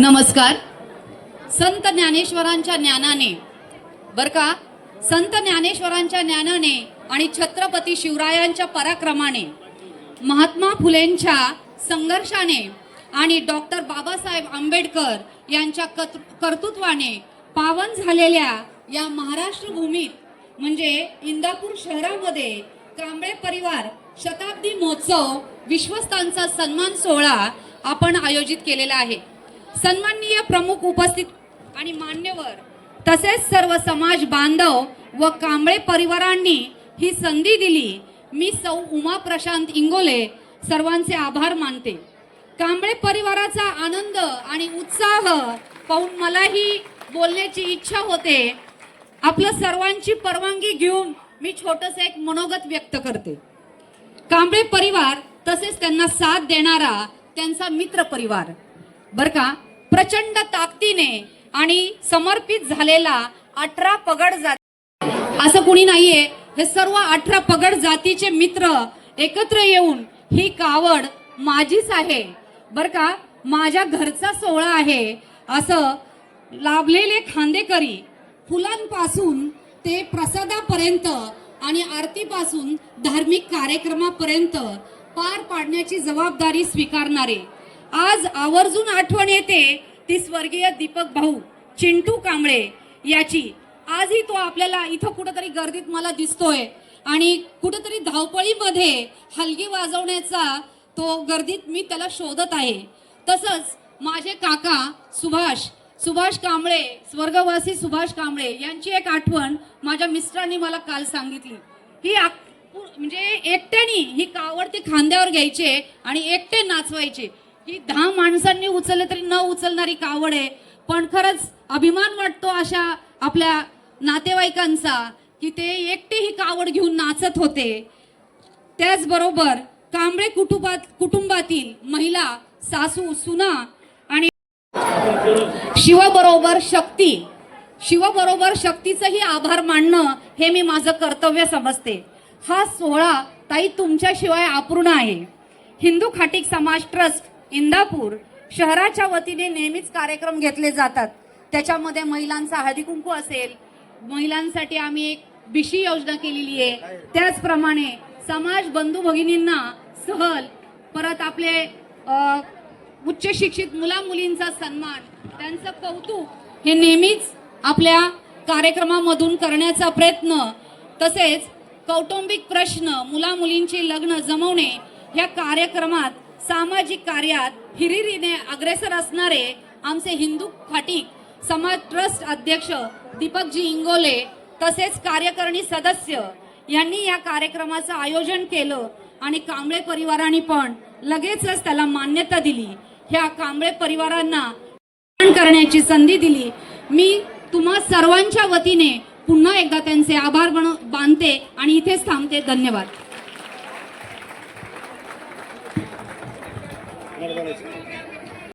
नमस्कार. संत ज्ञानेश्वरांच्या ज्ञानाने बर का? संत ज्ञानेश्वरांच्या ज्ञानाने आणि छत्रपती शिवरायांच्या पराक्रमाने महात्मा फुलेंच्या संघर्षाने आणि डॉक्टर बाबासाहेब आंबेडकर यांच्या कत- कर्तृत्वाने पावन झालेल्या या महाराष्ट्र भूमीत म्हणजे इंदापूर शहरामध्ये कांबळे परिवार शताब्दी महोत्सव विश्वस्तांचा सन्मान सोहळा आपण आयोजित केलेला आहे. सन्माननीय प्रमुख उपस्थित आणि मान्यवर तसेच सर्व समाज बांधव व कांबळे परिवारांनी ही संधी दिली. मी सौ उमा प्रशांत इंगोले सर्वांचे आभार मानते. कांबळे परिवाराचा आनंद आणि उत्साह पाहून मलाही बोलण्याची इच्छा होते. आपलं सर्वांची परवानगी घेऊन मी छोटस एक मनोगत व्यक्त करते. कांबळे परिवार तसेच त्यांना साथ देणारा त्यांचा मित्र परिवार. बर का? प्रचंड ताकदीने आणि समर्पित झालेला अठरा पगड जाती असं कुणी नाहीये. हे सर्व अठरा पगड जातीचे मित्र एकत्र येऊन ही कावड माझीच आहे. बर का? माझ्या घरचा सोहळा आहे. असं लाभलेले खांदेकरी फुलांपासून ते प्रसादापर्यंत आणि आरतीपासून धार्मिक कार्यक्रमापर्यंत पार पाडण्याची जबाबदारी स्वीकारणारे आज आवर्जून आठवण येते ती स्वर्गीय दीपक भाऊ चिंटू कांबळे याची. आजही तो आपल्याला इथं कुठंतरी गर्दीत मला दिसतोय. आणि कुठंतरी धावपळीमध्ये हलगी वाजवण्याचा तो गर्दीत मी त्याला शोधत आहे. तसंच माझे काका सुभाष सुभाष कांबळे स्वर्गवासी सुभाष कांबळे यांची एक आठवण माझ्या मिस्टरांनी मला काल सांगितली. ही आक- म्हणजे एकट्याने ही कावड ते खांद्यावर घ्यायचे आणि एकटे नाचवायचे. ही दहा माणसांनी उचलले तरी न उचलणारी कावड आहे. पण खरंच अभिमान वाटतो अशा आपल्या नातेवाईकांचा की ते एकटे ही कावड घेऊन नाचत होते. त्याचबरोबर कांबळे कुटुंबात कुटुंबातील महिला सासू सुना आणि शिवबरोबर शक्ती शिवबरोबर शक्तीचंही आभार मानणं हे मी माझं कर्तव्य समजते. हा सोहळा ताई तुमच्याशिवाय अपूर्ण आहे. हिंदू खाटिक समाज ट्रस्ट इंदापूर शहराच्या वतीने नेहमीच कार्यक्रम घेतले जातात. त्याच्यामध्ये महिलांचा हळदीकुंकू असेल महिलांसाठी आम्ही एक बिशी योजना केलेली आहे. त्याचप्रमाणे समाज बंधू भगिनींना सहल परत आपले उच्च शिक्षित मुला मुलींचा सन्मान त्यांचं कौतुक हे नेहमीच आपल्या कार्यक्रमामधून करण्याचा प्रयत्न तसेच कौटुंबिक प्रश्न मुलामुलींची लग्न जमवणे या कार्यक्रमात सामाजिक कार्यात हिरिरीने अग्रेसर असणारे आमचे हिंदू खाटीक समाज ट्रस्ट अध्यक्ष दीपकजी इंगोले तसेच कार्यकारिणी सदस्य यांनी या कार्यक्रमाचं आयोजन केलं आणि कांबळे परिवाराने पण लगेचच त्याला मान्यता दिली. ह्या कांबळे परिवारांना करण्याची संधी दिली. मी तुम्हा सर्वांच्या वतीने पुन्हा एकदा त्यांचे आभार बन बांधते आणि इथेच थांबते. धन्यवाद. నడవలేసి